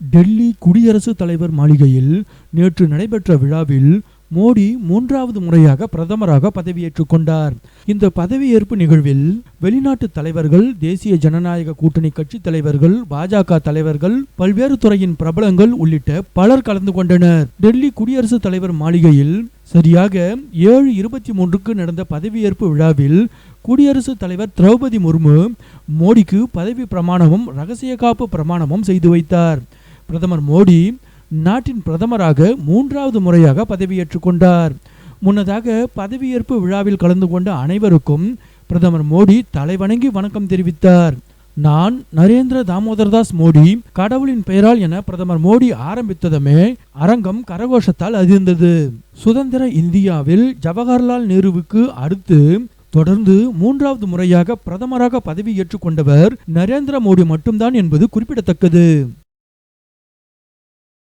டெல்லி குடியரசுத் தலைவர் மாளிகையில் நேற்று நடைபெற்ற விழாவில் மோடி மூன்றாவது முறையாக பிரதமராக பதவியேற்றுக் கொண்டார். இந்த பதவியேற்பு நிகழ்வில் வெளிநாட்டு தலைவர்கள் தேசிய ஜனநாயக கூட்டணி கட்சி தலைவர்கள் பாஜக தலைவர்கள் பல்வேறு துறையின் பிரபலங்கள் உள்ளிட்ட பலர் கலந்து கொண்டனர். டெல்லி குடியரசுத் தலைவர் மாளிகையில் சரியாக ஏழு இருபத்தி மூன்றுக்கு நடந்த பதவியேற்பு விழாவில் குடியரசுத் தலைவர் திரௌபதி முர்மு மோடிக்கு பதவி பிரமாணமும் ரகசிய காப்பு பிரமாணமும் செய்து வைத்தார். பிரதமர் மோடி நாட்டின் பிரதமராக மூன்றாவது முறையாக பதவியேற்றுக் கொண்டார். முன்னதாக பதவியேற்பு விழாவில் கலந்து கொண்ட அனைவருக்கும் பிரதமர் மோடி தலைவணங்கி வணக்கம் தெரிவித்தார். நான் நரேந்திர தாமோதர்தாஸ் மோடி கடவுளின் பெயரால் என பிரதமர் மோடி ஆரம்பித்ததுமே அரங்கம் கரகோஷத்தால் அதிர்ந்தது. சுதந்திர இந்தியாவில் ஜவஹர்லால் நேருவுக்கு அடுத்து தொடர்ந்து மூன்றாவது முறையாக பிரதமராக பதவி ஏற்றுக்கொண்டவர் நரேந்திர மோடி மட்டும்தான் என்பது குறிப்பிடத்தக்கது.